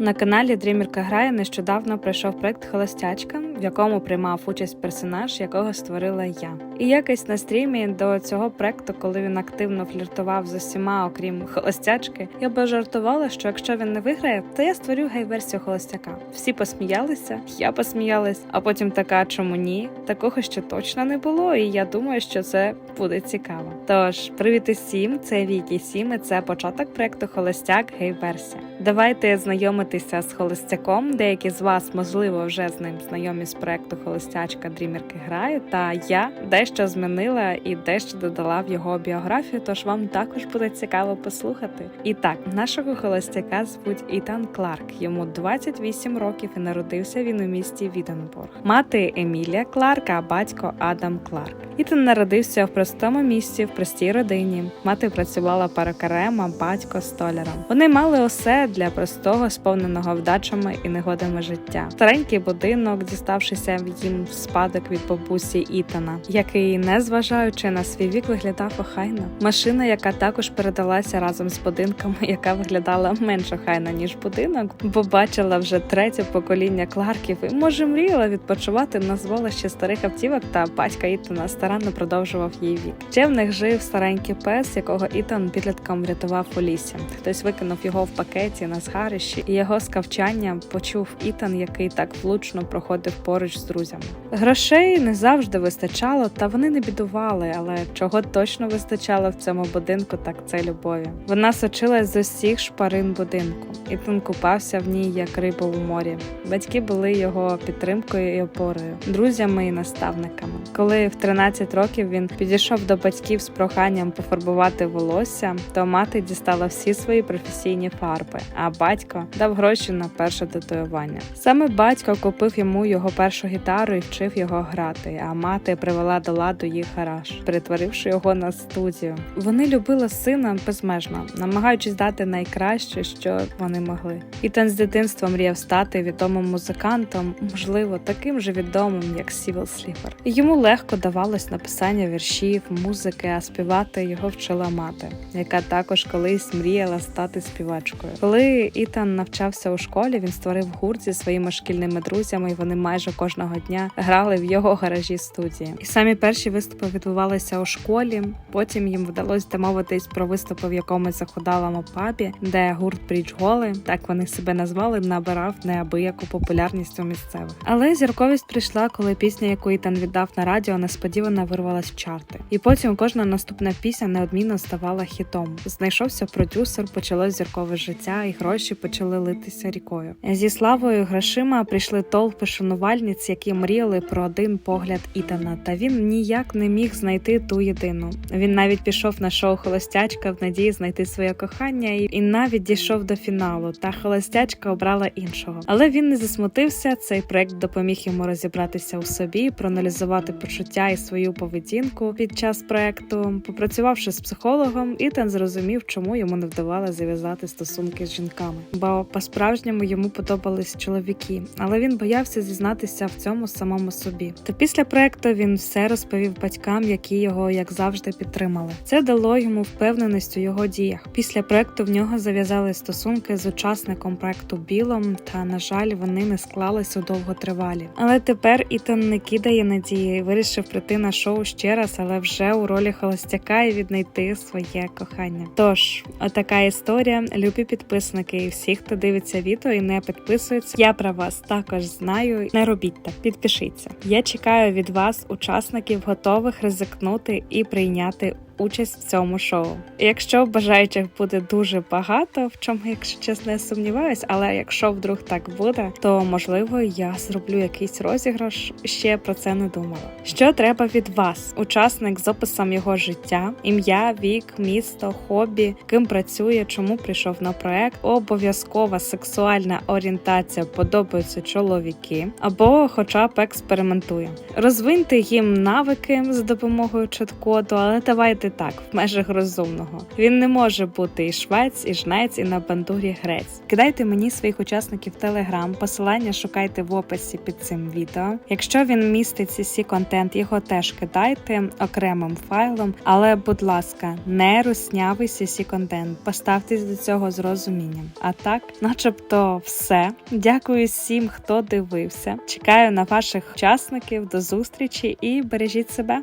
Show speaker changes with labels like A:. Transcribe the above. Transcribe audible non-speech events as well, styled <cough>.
A: На каналі Дрімірка грає нещодавно пройшов проект Холостячка, в якому приймав участь персонаж, якого створила я. І якось на стрімі до цього проекту, коли він активно фліртував з усіма, окрім холостячки, я пожартувала, що якщо він не виграє, то я створю гей-версію холостяка. Всі посміялися, я посміялась, а потім така, чому ні? Такого ще точно не було, і я думаю, що це буде цікаво. Тож, привіт усім, це Вікі Сім, і це початок проекту Холостяк гей-версія. Давайте знайомитися з холостяком. Деякі з вас, можливо, вже з ним знайомі з проекту Холостячка Дрімерки грає. Та я дещо змінила і дещо додала в його біографію, тож вам також буде цікаво послухати. І так, нашого холостяка звуть Ітан Кларк. Йому 28 років і народився він у місті Віденбург. Мати Емілія Кларк, а батько Адам Кларк. Ітан народився в простому місті, в простій родині. Мати працювала перукарем, а батько столяром. Вони мали усе для простого, сповненого вдачами і негодами життя. Старенький будинок, діставшися їм в спадок від бабусі Ітана, який, незважаючи на свій вік, виглядав охайно. Машина, яка також передалася разом з будинком, <laughs> яка виглядала менш охайно ніж будинок, бо бачила вже третє покоління Кларків і може мріяла відпочивати на зволищі старих автівок. Та батька Ітана старанно продовжував її вік. Ще в них жив старенький пес, якого Ітан підлітком врятував у лісі. Хтось викинув його в пакеті на згарищі, і його скавчання почув Ітан, який так влучно проходив поруч з друзями. Грошей не завжди вистачало, та вони не бідували, але чого точно вистачало в цьому будинку, так це любові. Вона сочилась з усіх шпарин будинку. Ітан купався в ній як риба у морі. Батьки були його підтримкою і опорою, друзями і наставниками. Коли в 13 років він підійшов до батьків з проханням пофарбувати волосся, то мати дістала всі свої професійні фарби, а батько дав гроші на перше татуювання. Саме батько купив йому його першу гітару і вчив його грати. А мати привела до ладу їх гараж, перетворивши його на студію. Вони любили сина безмежно, намагаючись дати найкраще, що вони могли. Ітан з дитинства мріяв стати відомим музикантом, можливо, таким же відомим, як Сівел Сліфер. Йому легко давалось написання віршів, музики, а співати його вчила мати, яка також колись мріяла стати співачкою. Коли Ітан навчався у школі, він створив гурт зі своїми шкільними друзями, і вони майже кожного дня грали в його гаражі студії. І самі перші виступи відбувалися у школі. Потім їм вдалося домовитись про виступи в якомусь заходалому пабі, де гурт Бріджголи, так вони себе назвали, набирав неабияку популярність у місцевих. Але зірковість прийшла, коли пісня, яку Ітан віддав на радіо, несподівано вирвалась в чарти. І потім кожна наступна пісня неодмінно ставала хітом. Знайшовся продюсер, почалось зіркове життя, і гроші почали литися рікою. Зі славою грошима прийшли толпи шанувальниць, які мріяли про один погляд Ітана. Та він ніяк не міг знайти ту єдину. Він навіть пішов на шоу Холостячка в надії знайти своє кохання, і, навіть дійшов до фіналу. Та холостячка обрала іншого. Але він не засмутився. Цей проект допоміг йому розібратися у собі, проаналізувати почуття і свою поведінку під час проекту. Попрацювавши з психологом, Ітан зрозумів, чому йому не вдавалося зав'язати стосунки з жінками. Бо по-справжньому йому подобались чоловіки, але він боявся зізнатися в цьому самому собі. То після проекту він все розповів батькам, які його як завжди підтримали. Це дало йому впевненість у його діях. Після проекту в нього зав'язали стосунки з учасником проекту Білом, та на жаль, вони не склалися довготривалі. Але тепер Ітан не кидає надії, вирішив прийти на шоу ще раз, але вже у ролі холостяка і віднайти своє кохання. Тож, отака історія. Любі підписники і всі, хто дивиться відео і не підписується. Я про вас також знаю. Не робіть так, підпишіться. Я чекаю від вас, учасників, готових ризикнути і прийняти. Участь в цьому шоу. Якщо бажаючих буде дуже багато, в чому, якщо чесно, я сумніваюсь, але якщо вдруг так буде, то можливо я зроблю якийсь розіграш. Ще про це не думала. Що треба від вас? Учасник з описом його життя, ім'я, вік, місто, хобі, ким працює, чому прийшов на проект, обов'язкова сексуальна орієнтація, подобаються чоловіки, або, хоча б експериментує. Розвиньте їм навики за допомогою чат-коду, але давайте жити так, в межах розумного. Він не може бути і швець, і жнець, і на бандурі грець. Кидайте мені своїх учасників в телеграм. Посилання шукайте в описі під цим відео. Якщо він містить cc контент, його теж кидайте окремим файлом. Але, будь ласка, не руснявий cc контент. Поставтесь до цього з розумінням. А так, начебто, все. Дякую всім, хто дивився. Чекаю на ваших учасників. До зустрічі і бережіть себе.